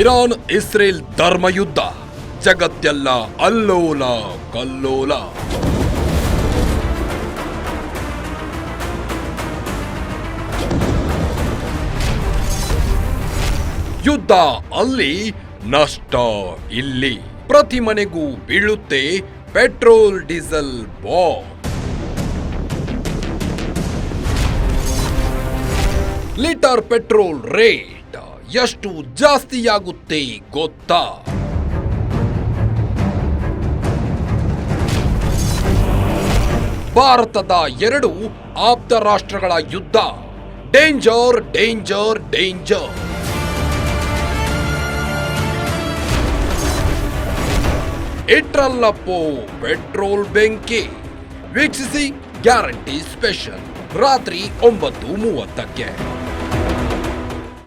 Iran Israel Dharmayuddha ಜಗತ್ತೆಲ್ಲ ಅಲ್ಲೋಲ ಕಲ್ಲೋಲ. ಯುದ್ಧ ಅಲ್ಲಿ ನಷ್ಟ ಇಲ್ಲಿ. ಪ್ರತಿ ಮನೆಗೂ ಬೀಳುತ್ತೆ ಪೆಟ್ರೋಲ್, ಡೀಸೆಲ್ ಬಾ ಲೀಟರ್ ಪೆಟ್ರೋಲ್ ರೇಟ್ ಎಷ್ಟು ಜಾಸ್ತಿಯಾಗುತ್ತೆ ಗೊತ್ತಾ? ಭಾರತದ ಎರಡು ಆಪ್ತ ರಾಷ್ಟ್ರಗಳ ಯುದ್ಧ. ಡೇಂಜರ್ ಡೇಂಜರ್ ಡೇಂಜರ್ ಇಟ್ರಲ್ಲಪ್ಪೋ ಪೆಟ್ರೋಲ್ ಬೆಂಕಿ. ವೀಕ್ಷಿಸಿ ಗ್ಯಾರಂಟಿ ಸ್ಪೆಷಲ್. ರಾತ್ರಿ ಒಂಬತ್ತು ಮೂವತ್ತಕ್ಕೆ.